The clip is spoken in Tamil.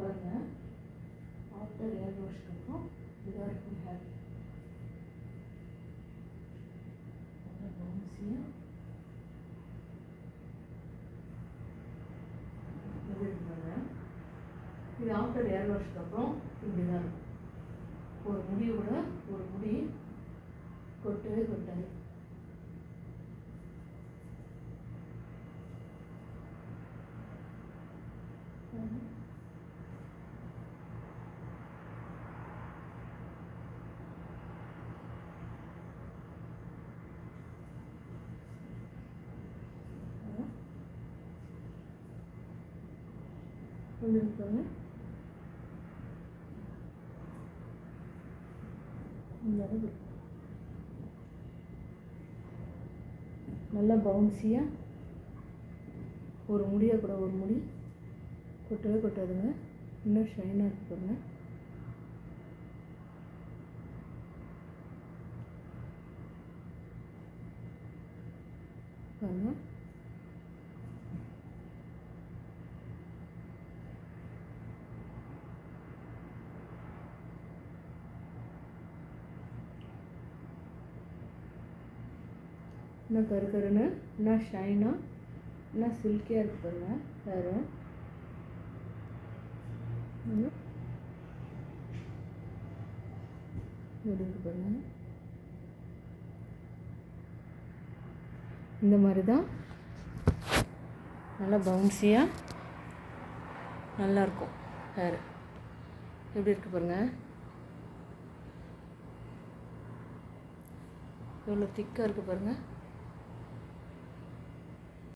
பாருங்க. ஆஃப்டர் ஏர் வாஷ்க்கு இதாக இருக்கும் ஹேர் பவுன்சியாக இது ஆஃப்டர் ஏர் வருஷத்துக்கு அப்புறம் இப்படி தான் இருக்கும். ஒரு முடியோட கூட ஒரு முடி கொட்டவே கொட்டாது. கொண்டு இருக்காங்க நல்லா பவுன்சியாக ஒரு முடியாக கூட ஒரு முடி கொட்டவே கொட்டாதுங்க. இன்னும் ஷைனாக இருக்குங்க பாருங்க. இன்னும் கரு கருன்னு இன்னும் ஷைனாக இன்னும் சில்கியாக இருக்கு பாருங்கள் வேறு எப்படி இருக்கு பாருங்கள் இந்த மாதிரி தான் நல்லா பவுன்சியாக நல்லாயிருக்கும் ஹேர் எப்படி இருக்கு பாருங்கள் எவ்வளோ திக்காக இருக்குது பாருங்கள்